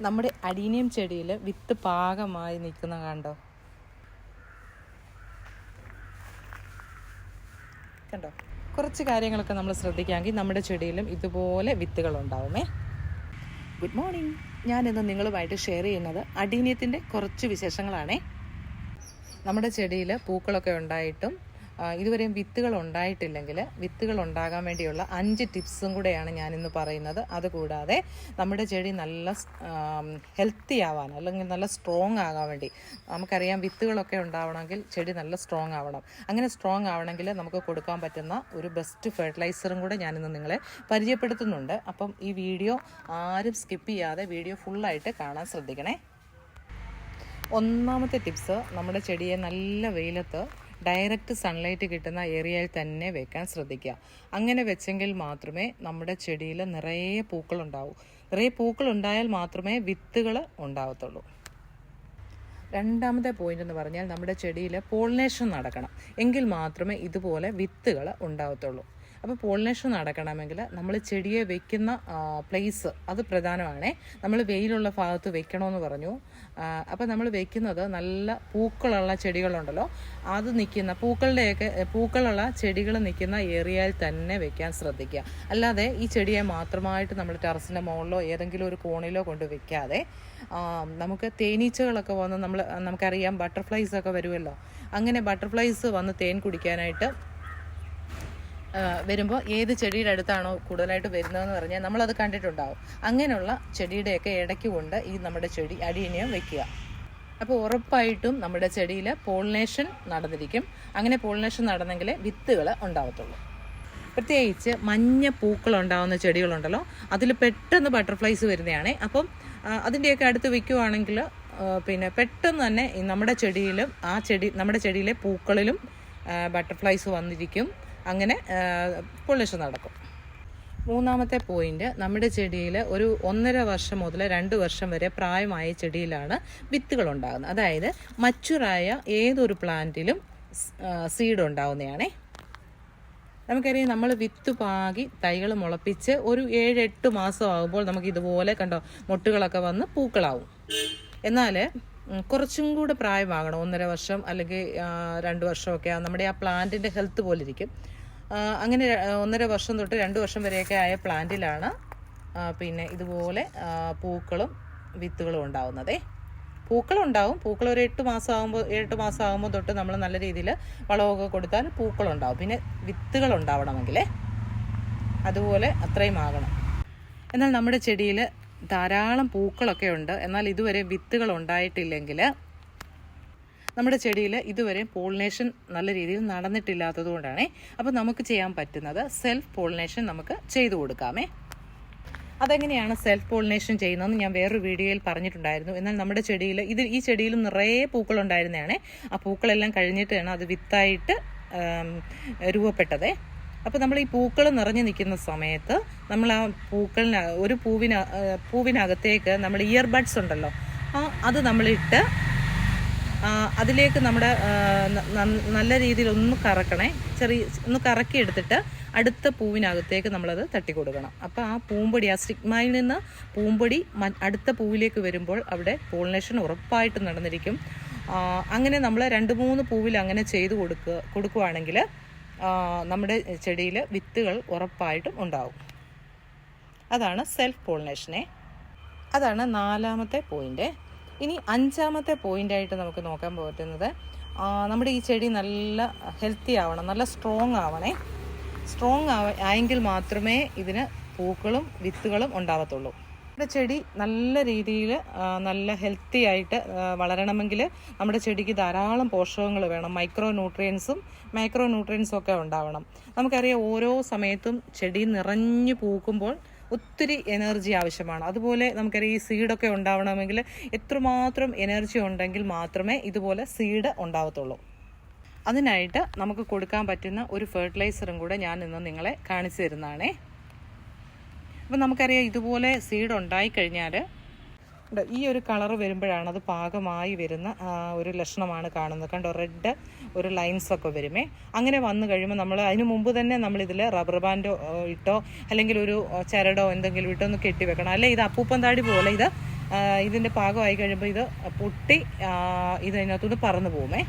നമ്മുടെ അടീനിയം ചെടിയിൽ വിത്ത് പാകമായി നിൽക്കുന്ന കണ്ടോ? കണ്ടോ? കുറച്ച് കാര്യങ്ങളൊക്കെ നമ്മൾ ശ്രദ്ധിക്കാമെങ്കിൽ നമ്മുടെ ചെടിയിലും ഇതുപോലെ വിത്തുകൾ ഉണ്ടാവുമേ. ഗുഡ് മോർണിംഗ് ഞാൻ ഇന്ന് നിങ്ങളുമായിട്ട് ഷെയർ ചെയ്യുന്നത് അടീനിയത്തിന്റെ കുറച്ച് വിശേഷങ്ങളാണേ. നമ്മുടെ ചെടിയിൽ പൂക്കളൊക്കെ ഉണ്ടായിട്ടും ഇതുവരെയും വിത്തുകൾ ഉണ്ടായിട്ടില്ലെങ്കിൽ വിത്തുകൾ ഉണ്ടാകാൻ വേണ്ടിയുള്ള അഞ്ച് ടിപ്സും കൂടെയാണ് ഞാനിന്ന് പറയുന്നത്. അതുകൂടാതെ നമ്മുടെ ചെടി നല്ല ഹെൽത്തി ആവാൻ അല്ലെങ്കിൽ നല്ല സ്ട്രോങ് ആകാൻ വേണ്ടി നമുക്കറിയാം വിത്തുകളൊക്കെ ഉണ്ടാവണമെങ്കിൽ ചെടി നല്ല സ്ട്രോങ് ആവണം. അങ്ങനെ സ്ട്രോങ് ആവണമെങ്കിൽ നമുക്ക് കൊടുക്കാൻ പറ്റുന്ന ഒരു ബെസ്റ്റ് ഫെർട്ടിലൈസറും കൂടെ ഞാനിന്ന് നിങ്ങളെ പരിചയപ്പെടുത്തുന്നുണ്ട്. അപ്പം ഈ വീഡിയോ ആരും സ്കിപ്പ് ചെയ്യാതെ വീഡിയോ ഫുള്ളായിട്ട് കാണാൻ ശ്രദ്ധിക്കണേ. ഒന്നാമത്തെ ടിപ്സ് നമ്മുടെ ചെടിയെ നല്ല വെയിലത്ത് ഡയറക്റ്റ് സൺലൈറ്റ് കിട്ടുന്ന ഏരിയയിൽ തന്നെ വെക്കാൻ ശ്രദ്ധിക്കുക. അങ്ങനെ വെച്ചെങ്കിൽ മാത്രമേ നമ്മുടെ ചെടിയിൽ നിറയെ പൂക്കളുണ്ടാവൂ നിറയെ പൂക്കൾ ഉണ്ടായാൽ മാത്രമേ വിത്തുകൾ ഉണ്ടാവത്തുള്ളൂ. രണ്ടാമത്തെ പോയിന്റ് എന്ന് പറഞ്ഞാൽ നമ്മുടെ ചെടിയിൽ പോളിനേഷൻ നടക്കണം. എങ്കിൽ മാത്രമേ ഇതുപോലെ വിത്തുകൾ ഉണ്ടാവത്തുള്ളൂ. അപ്പോൾ പോളിനേഷൻ നടക്കണമെങ്കിൽ നമ്മൾ ചെടിയെ വെക്കുന്ന പ്ലേസ് അത് പ്രധാനമാണേ. നമ്മൾ വെയിലുള്ള ഭാഗത്ത് വെക്കണമെന്ന് പറഞ്ഞു. അപ്പോൾ നമ്മൾ വെക്കുന്നത് നല്ല പൂക്കളുള്ള ചെടികളുണ്ടല്ലോ. അത് നിൽക്കുന്ന പൂക്കളുടെയൊക്കെ പൂക്കളുള്ള ചെടികൾ നിൽക്കുന്ന ഏരിയയിൽ തന്നെ വെക്കാൻ ശ്രദ്ധിക്കുക. അല്ലാതെ ഈ ചെടിയെ മാത്രമായിട്ട് നമ്മൾ ടെറസിന്റെ മുകളിലോ ഏതെങ്കിലും ഒരു കോണിലോ കൊണ്ട് വെക്കാതെ നമുക്ക് തേനീച്ചകളൊക്കെ വന്ന് നമ്മൾ നമുക്കറിയാം ബട്ടർഫ്ലൈസ് ഒക്കെ വരുമല്ലോ. അങ്ങനെ ബട്ടർഫ്ലൈസ് വന്ന് തേൻ കുടിക്കാനായിട്ട് വരുമ്പോൾ ഏത് ചെടിയുടെ അടുത്താണോ കൂടുതലായിട്ട് വരുന്നതെന്ന് പറഞ്ഞാൽ നമ്മളത് കണ്ടിട്ടുണ്ടാവും. അങ്ങനെയുള്ള ചെടിയുടെയൊക്കെ ഇടയ്ക്ക് കൊണ്ട് ഈ നമ്മുടെ ചെടി അടിയനിയം വെക്കുക. അപ്പോൾ ഉറപ്പായിട്ടും നമ്മുടെ ചെടിയിൽ പോളിനേഷൻ നടന്നിരിക്കും. അങ്ങനെ പോളിനേഷൻ നടന്നെങ്കിലേ വിത്തുകൾ ഉണ്ടാവത്തുള്ളൂ. പ്രത്യേകിച്ച് മഞ്ഞ പൂക്കൾ ഉണ്ടാവുന്ന ചെടികളുണ്ടല്ലോ അതിൽ പെട്ടെന്ന് ബട്ടർഫ്ലൈസ് വരുന്നതാണ്. അപ്പം അതിന്റെയൊക്കെ അടുത്ത് വയ്ക്കുവാണെങ്കിൽ പിന്നെ പെട്ടെന്ന് തന്നെ നമ്മുടെ ചെടിയിലും ആ ചെടി നമ്മുടെ ചെടിയിലെ പൂക്കളിലും ബട്ടർഫ്ലൈസ് വന്നിരിക്കും. അങ്ങനെ പൊളിഷൻ നടക്കും. മൂന്നാമത്തെ പോയിന്റ് നമ്മുടെ ചെടിയിൽ ഒരു ഒന്നര വർഷം മുതൽ രണ്ട് വർഷം വരെ പ്രായമായ ചെടിയിലാണ് വിത്തുകൾ ഉണ്ടാകുന്നത് അതായത് മച്ചുറായ ഏതൊരു പ്ലാന്റിലും സീഡ് ഉണ്ടാവുന്നതാണേ നമുക്കറിയാം നമ്മൾ വിത്ത് പാകി തൈകൾ മുളപ്പിച്ച് ഒരു ഏഴ് എട്ട് മാസം ആകുമ്പോൾ നമുക്ക് ഇതുപോലെ കണ്ടോ മുട്ടുകളൊക്കെ വന്ന് പൂക്കളാവും. എന്നാൽ കുറച്ചും കൂടെ പ്രായമാകണം ഒന്നര വർഷം അല്ലെങ്കിൽ രണ്ട് വർഷമൊക്കെ നമ്മുടെ ആ പ്ലാന്റിന്റെ ഹെൽത്ത് പോലെ ഇരിക്കും ആ, അങ്ങനെ ഒന്നര വർഷം തൊട്ട് രണ്ട് വർഷം വരെയൊക്കെ ആയ പ്ലാന്റിലാണ് പിന്നെ ഇതുപോലെ പൂക്കളും വിത്തുകളും ഉണ്ടാവുന്നതേ. പൂക്കളുണ്ടാവും. പൂക്കൾ ഒരു എട്ട് മാസം ആകുമ്പോൾ എട്ട് മാസം ആകുമ്പോൾ തൊട്ട് നമ്മൾ നല്ല രീതിയിൽ വളമൊക്കെ കൊടുത്താൽ പൂക്കളുണ്ടാവും. പിന്നെ വിത്തുകൾ ഉണ്ടാവണമെങ്കിലേ അതുപോലെ അത്രയും ആകണം. എന്നാൽ നമ്മുടെ ചെടിയിൽ ധാരാളം പൂക്കളൊക്കെ ഉണ്ട്. എന്നാൽ ഇതുവരെ വിത്തുകൾ ഉണ്ടായിട്ടില്ലെങ്കിൽ നമ്മുടെ ചെടിയിൽ ഇതുവരെ പോളിനേഷൻ നല്ല രീതിയിൽ നടന്നിട്ടില്ലാത്തത് കൊണ്ടാണേ അപ്പോൾ നമുക്ക് ചെയ്യാൻ പറ്റുന്നത് സെൽഫ് പോളിനേഷൻ നമുക്ക് ചെയ്തു കൊടുക്കാമേ. അതെങ്ങനെയാണ് സെൽഫ് പോളിനേഷൻ ചെയ്യുന്നതെന്ന് ഞാൻ വേറൊരു വീഡിയോയിൽ പറഞ്ഞിട്ടുണ്ടായിരുന്നു. എന്നാൽ നമ്മുടെ ചെടിയിൽ ഇത് ഈ ചെടിയിലും നിറയെ പൂക്കളുണ്ടായിരുന്നതാണ് ആ പൂക്കളെല്ലാം കഴിഞ്ഞിട്ടാണ് അത് വിത്തായിട്ട് രൂപപ്പെട്ടതേ. അപ്പോൾ നമ്മൾ ഈ പൂക്കൾ നിറഞ്ഞു നിൽക്കുന്ന സമയത്ത് നമ്മൾ ആ പൂക്കളിന് ഒരു പൂവിന പൂവിനകത്തേക്ക് നമ്മൾ ഇയർബഡ്സ് ഉണ്ടല്ലോ ആ അത് നമ്മളിട്ട് അതിലേക്ക് നമ്മുടെ നല്ല രീതിയിൽ ഒന്ന് കറക്കണേ. ചെറിയ ഒന്ന് കറക്കി എടുത്തിട്ട് അടുത്ത പൂവിനകത്തേക്ക് നമ്മളത് തട്ടി കൊടുക്കണം അപ്പോൾ ആ പൂമ്പൊടി ആ സ്റ്റിഗ്മയിൽ നിന്ന് പൂമ്പൊടി അടുത്ത പൂവിലേക്ക് വരുമ്പോൾ അവിടെ പോളിനേഷൻ ഉറപ്പായിട്ട് നടന്നിരിക്കും. അങ്ങനെ നമ്മൾ രണ്ട് മൂന്ന് പൂവിൽ അങ്ങനെ ചെയ്തു കൊടുക്കുക കൊടുക്കുവാണെങ്കിൽ നമ്മുടെ ചെടിയിൽ വിത്തുകൾ ഉറപ്പായിട്ടും ഉണ്ടാവും. അതാണ് സെൽഫ് പോളിനേഷനെ. അതാണ് നാലാമത്തെ പോയിന്റ്. ഇനി അഞ്ചാമത്തെ പോയിന്റായിട്ട് നമുക്ക് നോക്കാൻ പറ്റുന്നത് നമ്മുടെ ഈ ചെടി നല്ല ഹെൽത്തി ആവണം നല്ല സ്ട്രോങ് ആവണേ. സ്ട്രോങ് ആവ ആയെങ്കിൽ മാത്രമേ ഇതിന് പൂക്കളും വിത്തുകളും ഉണ്ടാവത്തുള്ളൂ. നമ്മുടെ ചെടി നല്ല രീതിയിൽ നല്ല ഹെൽത്തി ആയിട്ട് വളരണമെങ്കിൽ നമ്മുടെ ചെടിക്ക് ധാരാളം പോഷകങ്ങൾ വേണം. മൈക്രോ ന്യൂട്രിയൻസും മൈക്രോ ന്യൂട്രിയൻസും ഒക്കെ ഉണ്ടാവണം. നമുക്കറിയാം ഓരോ സമയത്തും ചെടി നിറഞ്ഞു പൂക്കുമ്പോൾ ഒത്തിരി എനർജി ആവശ്യമാണ് അതുപോലെ നമുക്കറിയാം ഈ സീഡൊക്കെ ഉണ്ടാവണമെങ്കിൽ എത്രമാത്രം എനർജി ഉണ്ടെങ്കിൽ മാത്രമേ ഇതുപോലെ സീഡ് ഉണ്ടാവത്തുള്ളൂ അതിനായിട്ട് നമുക്ക് കൊടുക്കാൻ പറ്റുന്ന ഒരു ഫെർട്ടിലൈസറും കൂടെ ഞാൻ ഇന്ന് നിങ്ങളെ കാണിച്ചു തരുന്നതാണേ അപ്പം നമുക്കറിയാം ഇതുപോലെ സീഡ് ഉണ്ടായിക്കഴിഞ്ഞാൽ ഉണ്ട്. ഈ ഒരു കളർ വരുമ്പോഴാണ് അത് പാകമായി വരുന്ന ഒരു ലക്ഷണമാണ് കാണുന്നത്. കണ്ടോ റെഡ് ഒരു ലൈൻസ് ഒക്കെ വരുമേ. അങ്ങനെ വന്നു കഴിയുമ്പോൾ നമ്മൾ അതിന് മുമ്പ് തന്നെ നമ്മൾ ഇതിൽ റബ്ബർ ബാൻഡോ ഇട്ടോ അല്ലെങ്കിൽ ഒരു ചരടോ എന്തെങ്കിലും ഇട്ടോ ഒന്ന് കെട്ടി വെക്കണം. അല്ലെ ഇത് അപ്പൂപ്പൻ താടി പോലെ ഇത് ഇതിന്റെ പാകമായി കഴിയുമ്പോൾ ഇത് പൊട്ടി ഇതിനകത്തുനിന്ന് പറന്ന് പോകുമേ.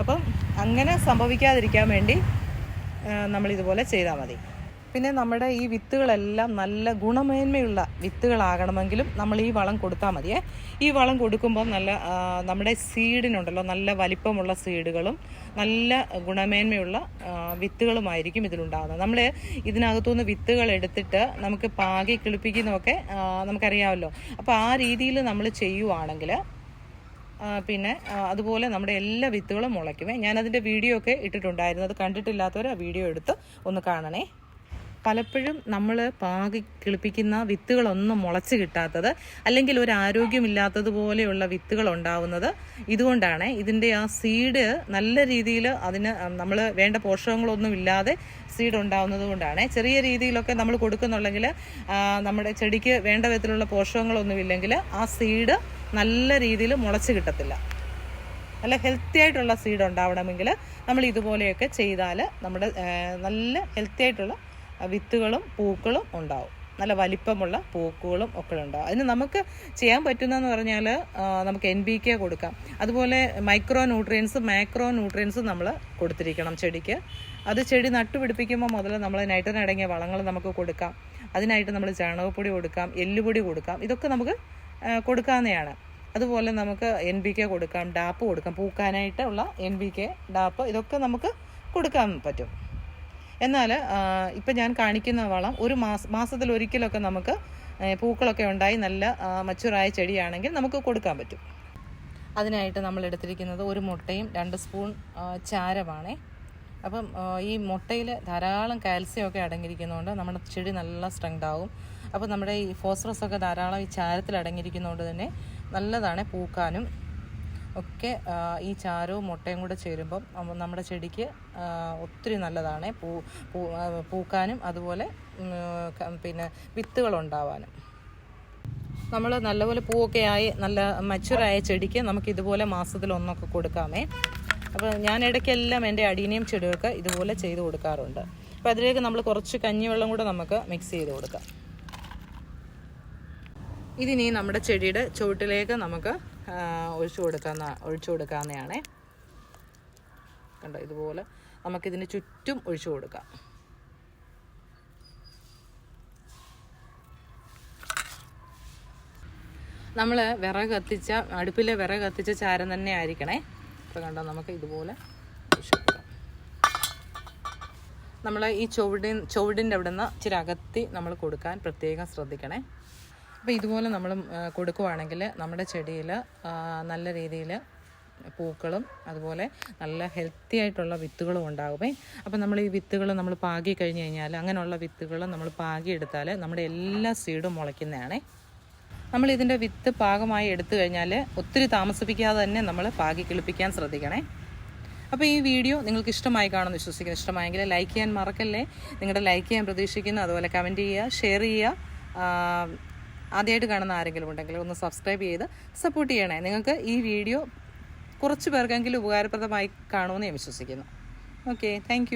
അപ്പം അങ്ങനെ സംഭവിക്കാതിരിക്കാൻ വേണ്ടി നമ്മൾ നമ്മളിതുപോലെ ചെയ്താൽ മതി. പിന്നെ നമ്മുടെ ഈ വിത്തുകളെല്ലാം നല്ല ഗുണമേന്മയുള്ള വിത്തുകളാകണമെങ്കിലും നമ്മൾ ഈ വളം കൊടുത്താൽ മതിയേ. ഈ വളം കൊടുക്കുമ്പോൾ നല്ല നമ്മുടെ സീഡിനുണ്ടല്ലോ നല്ല വലിപ്പമുള്ള സീഡുകളും നല്ല ഗുണമേന്മയുള്ള വിത്തുകളുമായിരിക്കും ഇതിലുണ്ടാകുന്നത് നമ്മൾ ഇതിനകത്തുനിന്ന് വിത്തുകൾ എടുത്തിട്ട് നമുക്ക് പാകി കിളിപ്പിക്കുന്നതൊക്കെ നമുക്കറിയാമല്ലോ. അപ്പോൾ ആ രീതിയിൽ നമ്മൾ ചെയ്യുവാണെങ്കിൽ പിന്നെ അതുപോലെ നമ്മുടെ എല്ലാ വിത്തുകളും മുളയ്ക്കുമേ. ഞാനതിന്റെ വീഡിയോ ഒക്കെ ഇട്ടിട്ടുണ്ടായിരുന്നു. അത് കണ്ടിട്ടില്ലാത്തവർ ആ വീഡിയോ എടുത്ത് ഒന്ന് കാണണേ. പലപ്പോഴും നമ്മൾ പാകി കിളിപ്പിക്കുന്ന വിത്തുകളൊന്നും മുളച്ച് കിട്ടാത്തത് അല്ലെങ്കിൽ ഒരു ആരോഗ്യമില്ലാത്തതുപോലെയുള്ള വിത്തുകൾ ഉണ്ടാവുന്നത് ഇതുകൊണ്ടാണ്. ഇതിന്റെ ആ സീഡ് നല്ല രീതിയിൽ അതിന് നമ്മൾ വേണ്ട പോഷകങ്ങളൊന്നും ഇല്ലാതെ സീഡ് ഉണ്ടാവുന്നത് കൊണ്ടാണ്. ചെറിയ രീതിയിലൊക്കെ നമ്മൾ കൊടുക്കുന്നുണ്ടെങ്കിൽ നമ്മുടെ ചെടിക്ക് വേണ്ട വിധത്തിലുള്ള പോഷകങ്ങളൊന്നും ഇല്ലെങ്കിൽ ആ സീഡ് നല്ല രീതിയിൽ മുളച്ച് കിട്ടത്തില്ല. നല്ല ഹെൽത്തി ആയിട്ടുള്ള സീഡ് ഉണ്ടാവണമെങ്കിൽ നമ്മൾ ഇതുപോലെയൊക്കെ ചെയ്താൽ നമ്മുടെ നല്ല ഹെൽത്തി ആയിട്ടുള്ള വിത്തുകളും പൂക്കളും ഉണ്ടാവും. നല്ല വലിപ്പമുള്ള പൂക്കളും ഒക്കെ ഉണ്ടാവും. അതിന് നമുക്ക് ചെയ്യാൻ പറ്റുന്നതെന്ന് പറഞ്ഞാൽ നമുക്ക് എൻ ബി കെ കൊടുക്കാം. അതുപോലെ മൈക്രോ ന്യൂട്രിയൻസ് മാക്രോ ന്യൂട്രിയൻസ് നമ്മൾ കൊടുത്തിരിക്കണം ചെടിക്ക്. അത് ചെടി നട്ടുപിടിപ്പിക്കുമ്പോൾ മുതൽ നമ്മൾ നൈട്രജൻ അടങ്ങിയ വളങ്ങൾ നമുക്ക് കൊടുക്കാം. അതിനായിട്ട് നമ്മൾ ചാണകപ്പൊടി കൊടുക്കാം എല്ലുപൊടി കൊടുക്കാം. ഇതൊക്കെ നമുക്ക് കൊടുക്കാവുന്നതാണ്. അതുപോലെ നമുക്ക് എൻ ബി കെ കൊടുക്കാം ഡാപ്പ് കൊടുക്കാം. പൂക്കാനായിട്ടുള്ള എൻ ബി കെ ഡാപ്പ് ഇതൊക്കെ നമുക്ക് കൊടുക്കാൻ പറ്റും. എന്നാൽ ഇപ്പം ഞാൻ കാണിക്കുന്ന വളം ഒരു മാസ മാസത്തിൽ ഒരിക്കലൊക്കെ നമുക്ക് പൂക്കളൊക്കെ ഉണ്ടായി നല്ല മച്ചുറായ ചെടിയാണെങ്കിൽ നമുക്ക് കൊടുക്കാൻ പറ്റും. അതിനായിട്ട് നമ്മൾ എടുത്തിരിക്കുന്നത് ഒരു മുട്ടയും രണ്ട് സ്പൂൺ ചാരമാണ്. അപ്പം ഈ മുട്ടയിൽ ധാരാളം കാൽസ്യം ഒക്കെ അടങ്ങിയിരിക്കുന്നതുകൊണ്ട് നമ്മുടെ ചെടി നല്ല സ്ട്രെങ്ത് ആവും അപ്പോൾ നമ്മുടെ ഈ ഫോസ്ഫറസ് ഒക്കെ ധാരാളം ഈ ചാരത്തിൽ അടങ്ങിയിരിക്കുന്നതുകൊണ്ട് തന്നെ നല്ലതാണ് പൂക്കാനും. ഒക്കെ ഈ ചാരവും മുട്ടയും കൂടെ ചേരുമ്പം നമ്മുടെ ചെടിക്ക് ഒത്തിരി നല്ലതാണ് പൂ പൂ പൂക്കാനും അതുപോലെ പിന്നെ വിത്തുകൾ ഉണ്ടാവാനും നമ്മൾ നല്ലപോലെ പൂവൊക്കെ ആയി നല്ല മച്ചുറായ ചെടിക്ക് നമുക്ക് ഇതുപോലെ മാസത്തിൽ ഒന്നൊക്കെ കൊടുക്കാമേ. അപ്പോൾ ഞാൻ ഇടയ്ക്കെല്ലാം എന്റെ അടീനിയം ചെടികൾക്ക് ഇതുപോലെ ചെയ്ത് കൊടുക്കാറുണ്ട്. അപ്പോൾ അതിലേക്ക് നമ്മൾ കുറച്ച് കഞ്ഞിവെള്ളം കൂടെ നമുക്ക് മിക്സ് ചെയ്ത് കൊടുക്കാം. ഇതിനി നമ്മുടെ ചെടിയുടെ ചുവട്ടിലേക്ക് നമുക്ക് ഒഴിച്ചു കൊടുക്കാവുന്ന ഒഴിച്ചു കൊടുക്കാവുന്നതാണേ. കണ്ടോ ഇതുപോലെ നമുക്കിതിന് ചുറ്റും ഒഴിച്ചു കൊടുക്കാം. നമ്മൾ വിറക് കത്തിച്ച അടുപ്പിലെ വിറക് കത്തിച്ച ചാരം തന്നെ ആയിരിക്കണേ. ഇപ്പോൾ കണ്ടോ നമുക്ക് ഇതുപോലെ നമ്മൾ ഈ ചുവടി ചുവടിന്റെ അവിടെ നിന്ന് ഇച്ചിരി അകത്തി നമ്മൾ കൊടുക്കാൻ പ്രത്യേകം ശ്രദ്ധിക്കണേ. അപ്പോൾ ഇതുപോലെ നമ്മൾ കൊടുക്കുവാണെങ്കിൽ നമ്മുടെ ചെടിയിൽ നല്ല രീതിയിൽ പൂക്കളും അതുപോലെ നല്ല ഹെൽത്തി ആയിട്ടുള്ള വിത്തുകളും ഉണ്ടാകുമേ അപ്പോൾ നമ്മൾ ഈ വിത്തുകൾ നമ്മൾ പാകി കഴിഞ്ഞ് കഴിഞ്ഞാൽ അങ്ങനെയുള്ള വിത്തുകൾ നമ്മൾ പാകി എടുത്താൽ നമ്മുടെ എല്ലാ സീഡും മുളയ്ക്കുന്നതാണേ. നമ്മൾ ഇതിന്റെ വിത്ത് പാകമായി എടുത്തു കഴിഞ്ഞാൽ ഒത്തിരി താമസിപ്പിക്കാതെ തന്നെ നമ്മൾ പാകി കിളിപ്പിക്കാൻ ശ്രദ്ധിക്കണേ. അപ്പോൾ ഈ വീഡിയോ നിങ്ങൾക്ക് ഇഷ്ടമായി കാണുമെന്ന് വിശ്വസിക്കുന്നു. ഇഷ്ടമായെങ്കിൽ ലൈക്ക് ചെയ്യാൻ മറക്കല്ലേ? നിങ്ങളുടെ ലൈക്ക് ചെയ്യാൻ പ്രതീക്ഷിക്കുന്നു. അതുപോലെ കമന്റ് ചെയ്യുക ഷെയർ ചെയ്യുക. ആദ്യമായിട്ട് കാണുന്ന ആരെങ്കിലും ഉണ്ടെങ്കിൽ ഒന്ന് സബ്സ്ക്രൈബ് ചെയ്ത് സപ്പോർട്ട് ചെയ്യണേ. നിങ്ങൾക്ക് ഈ വീഡിയോ കുറച്ച് പേർക്കെങ്കിലും ഉപകാരപ്രദമായി കാണുമെന്ന് ഞാൻ വിശ്വസിക്കുന്നു. Okay thank